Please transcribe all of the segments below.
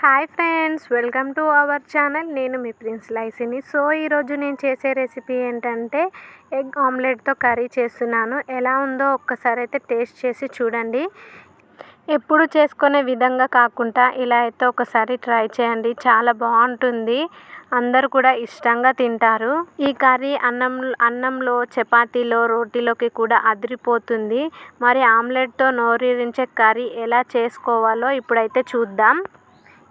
Hi friends welcome to our channel. నేను మీ prince లైసిని. So ఈరోజు నేను చేసే రెసిపీ ఏంటంటే ఎగ్ ఆమ్లెట్తో కర్రీ చేస్తున్నాను. ఎలా ఉందో ఒక్కసారి అయితే టేస్ట్ చేసి చూడండి. ఎప్పుడు చేసుకునే విధంగా కాకుండా ఇలా అయితే ఒకసారి ట్రై చేయండి. చాలా బాగుంటుంది. అందరు కూడా ఇష్టంగా తింటారు. ఈ కర్రీ అన్నం అన్నంలో చపాతీలో రోటీలోకి కూడా అదిరిపోతుంది. మరి ఆమ్లెట్తో నోరూరించే కర్రీ ఎలా చేసుకోవాలో ఇప్పుడైతే చూద్దాం.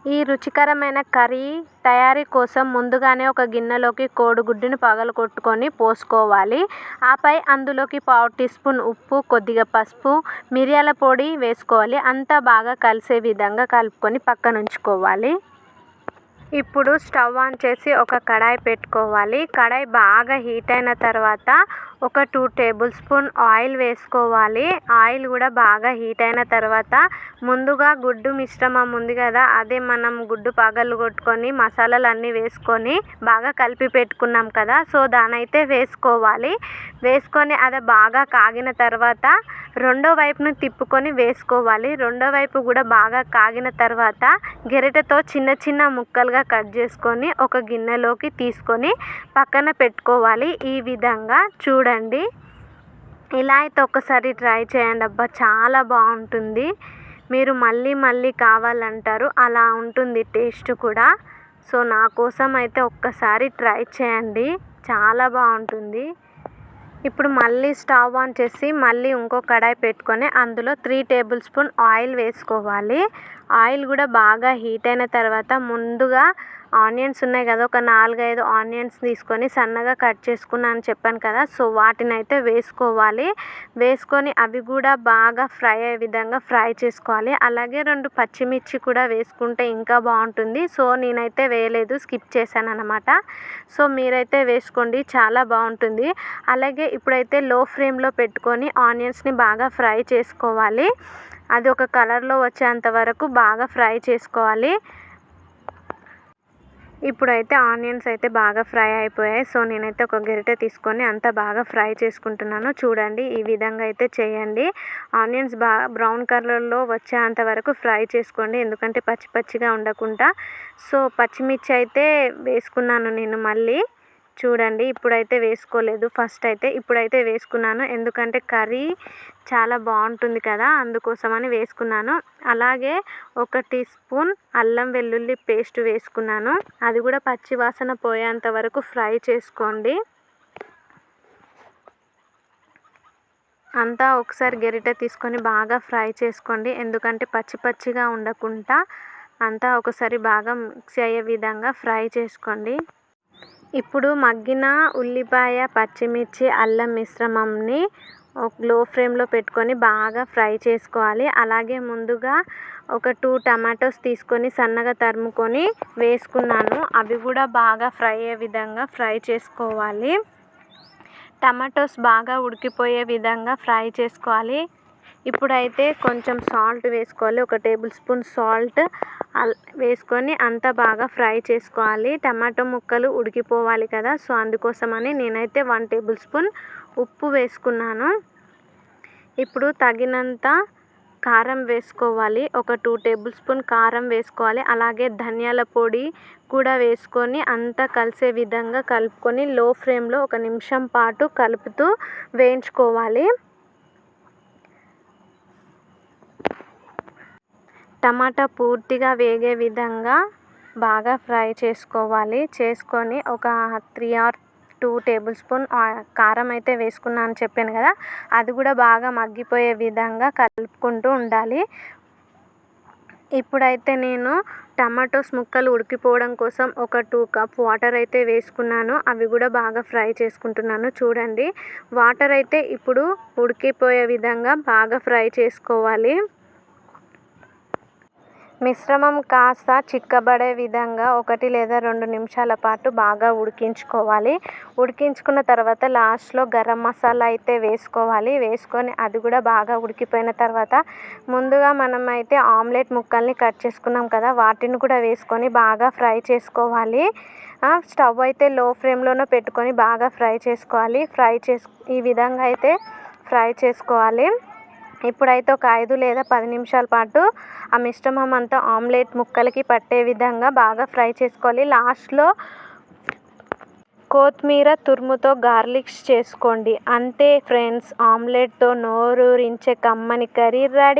ఈ రుచికరమైన కర్రీ తయారీ కోసం ముందుగానే ఒక గిన్నెలోకి కోడిగుడ్డుని పగలగొట్టుకొని పోసుకోవాలి. ఆపై అందులోకి పావు టీ స్పూన్ ఉప్పు కొద్దిగా పసుపు మిరియాల పొడి వేసుకోవాలి. అంతా బాగా కలిసే విధంగా కలుపుకొని పక్కన ఉంచుకోవాలి ఇప్పుడు స్టవ్ ఆన్ చేసి ఒక కడాయి పెట్టుకోవాలి. కడాయి బాగా హీట్ అయిన తర్వాత ఒక టూ టేబుల్ స్పూన్ ఆయిల్ వేసుకోవాలి. ఆయిల్ కూడా బాగా హీట్ అయిన తర్వాత ముందుగా గుడ్డు మిశ్రమం ఉంది కదా అదే మనం గుడ్డు పగలు కొట్టుకొని మసాలాలు అన్నీ వేసుకొని బాగా కలిపి పెట్టుకున్నాం కదా సో దానైతే వేసుకోవాలి. వేసుకొని అది బాగా కాగిన తర్వాత రెండో వైపును తిప్పుకొని వేసుకోవాలి. రెండో వైపు కూడా బాగా కాగిన తర్వాత గెరిటతో చిన్న చిన్న ముక్కలుగా కట్ చేసుకొని ఒక గిన్నెలోకి తీసుకొని పక్కన పెట్టుకోవాలి. ఈ విధంగా చూడండి. ఇలా అయితే ఒకసారి ట్రై చేయండి. అబ్బా చాలా బాగుంటుంది. మీరు మళ్ళీ మళ్ళీ కావాలంటారు. అలా ఉంటుంది టేస్ట్ కూడా. సో నా కోసం అయితే ఒక్కసారి ట్రై చేయండి. చాలా బాగుంటుంది. ఇప్పుడు మళ్ళీ స్టవ్ ఆన్ చేసి మళ్ళీ ఇంకో కడాయి పెట్టుకొని అందులో త్రీ టేబుల్ స్పూన్ ఆయిల్ వేసుకోవాలి. ఆయిల్ కూడా బాగా హీట్ అయిన తర్వాత ముందుగా ఆనియన్స్ ఉన్నాయి కదా ఒక నాలుగైదు ఆనియన్స్ తీసుకొని సన్నగా కట్ చేసుకున్నాను అని చెప్పాను కదా సో వాటిని అయితే వేసుకోవాలి. వేసుకొని అవి కూడా బాగా ఫ్రై అయ్యే విధంగా ఫ్రై చేసుకోవాలి. అలాగే రెండు పచ్చిమిర్చి కూడా వేసుకుంటే ఇంకా బాగుంటుంది. సో నేనైతే వేయలేదు స్కిప్ చేశాను అనమాట సో మీరైతే వేసుకోండి చాలా బాగుంటుంది. అలాగే ఇప్పుడైతే లో ఫ్లేమ్లో పెట్టుకొని ఆనియన్స్ని బాగా ఫ్రై చేసుకోవాలి. అది ఒక కలర్లో వచ్చేంత వరకు బాగా ఫ్రై చేసుకోవాలి. ఇప్పుడైతే ఆనియన్స్ అయితే బాగా ఫ్రై అయిపోయాయి. సో నేనైతే ఒక గరిటె తీసుకొని అంతా బాగా ఫ్రై చేసుకుంటున్నాను. చూడండి ఈ విధంగా అయితే చేయండి. ఆనియన్స్ బాగా బ్రౌన్ కలర్లో వచ్చేంత వరకు ఫ్రై చేసుకోండి. ఎందుకంటే పచ్చి పచ్చిగా ఉండకుండా. సో పచ్చిమిర్చి అయితే వేసుకున్నాను నేను మళ్ళీ. చూడండి ఇప్పుడైతే వేసుకోలేదు. ఫస్ట్ అయితే ఇప్పుడైతే వేసుకున్నాను. ఎందుకంటే కర్రీ చాలా బాగుంటుంది కదా అందుకోసమని వేసుకున్నాను. అలాగే ఒక టీ స్పూన్ అల్లం వెల్లుల్లి పేస్ట్ వేసుకున్నాను. అది కూడా పచ్చి వాసన పోయేంత వరకు ఫ్రై చేసుకోండి. అంతా ఒకసారి గరిటె తీసుకొని బాగా ఫ్రై చేసుకోండి. ఎందుకంటే పచ్చి పచ్చిగా ఉండకుండా అంతా ఒకసారి బాగా మిక్స్ అయ్యే విధంగా ఫ్రై చేసుకోండి. ఇప్పుడు మగ్గిన ఉల్లిపాయ పచ్చిమిర్చి అల్లం మిశ్రమంని లో ఫ్లేమ్లో పెట్టుకొని బాగా ఫ్రై చేసుకోవాలి. అలాగే ముందుగా ఒక టూ టమాటోస్ తీసుకొని సన్నగా తరుముకొని వేసుకున్నాను. అవి కూడా బాగా ఫ్రై అయ్యే విధంగా ఫ్రై చేసుకోవాలి. టమాటోస్ బాగా ఉడికిపోయే విధంగా ఫ్రై చేసుకోవాలి. ఇప్పుడైతే కొంచెం సాల్ట్ వేసుకోవాలి. ఒక టేబుల్ స్పూన్ సాల్ట్ వేసుకొని అంతా బాగా ఫ్రై చేసుకోవాలి. టమాటో ముక్కలు ఉడికిపోవాలి కదా సో అందుకోసమని నేనైతే వన్ టేబుల్ స్పూన్ ఉప్పు వేసుకున్నాను. ఇప్పుడు తగినంత కారం వేసుకోవాలి. ఒక టూ టేబుల్ స్పూన్ కారం వేసుకోవాలి. అలాగే ధనియాల పొడి కూడా వేసుకొని అంతా కలిసే విధంగా కలుపుకొని లో ఫ్లేమ్లో ఒక నిమిషం పాటు కలుపుతూ వేయించుకోవాలి. టమాటా పూర్తిగా వేగే విధంగా బాగా ఫ్రై చేసుకోవాలి. చేసుకొని ఒక three or two tablespoon కారం అయితే వేసుకున్నాను అని చెప్పాను కదా అది కూడా బాగా మగ్గిపోయే విధంగా కలుపుకుంటూ ఉండాలి. ఇప్పుడైతే నేను టమాటోస్ ముక్కలు ఉడికిపోవడం కోసం ఒక టూ కప్ వాటర్ అయితే వేసుకున్నాను. అవి కూడా బాగా ఫ్రై చేసుకుంటున్నాను. చూడండి వాటర్ అయితే ఇప్పుడు ఉడికిపోయే విధంగా బాగా ఫ్రై చేసుకోవాలి. మిశ్రమం కాస్త చిక్కబడే విధంగా ఒకటి లేదా రెండు నిమిషాల పాటు బాగా ఉడికించుకోవాలి. ఉడికించుకున్న తర్వాత లాస్ట్లో గరం మసాలా అయితే వేసుకోవాలి. వేసుకొని అది కూడా బాగా ఉడికిపోయిన తర్వాత ముందుగా మనం అయితే ఆమ్లెట్ ముక్కల్ని కట్ చేసుకున్నాం కదా వాటిని కూడా వేసుకొని బాగా ఫ్రై చేసుకోవాలి. స్టవ్ అయితే లో ఫ్లేమ్లోనే పెట్టుకొని బాగా ఫ్రై చేసుకోవాలి. ఫ్రై చేసు ఈ విధంగా అయితే ఫ్రై చేసుకోవాలి. ఇప్పుడైతే ఒక ఐదు లేదా పది నిమిషాల పాటు ఆ మిశ్రమం అంతా ఆమ్లెట్ ముక్కలకి పట్టే విధంగా బాగా ఫ్రై చేసుకోవాలి. లాస్ట్లో కొత్తిమీర తురుముతో గార్లిక్స్ చేసుకోండి. అంతే ఫ్రెండ్స్ ఆమ్లెట్తో నోరూరించే కమ్మని కర్రీ రెడీ.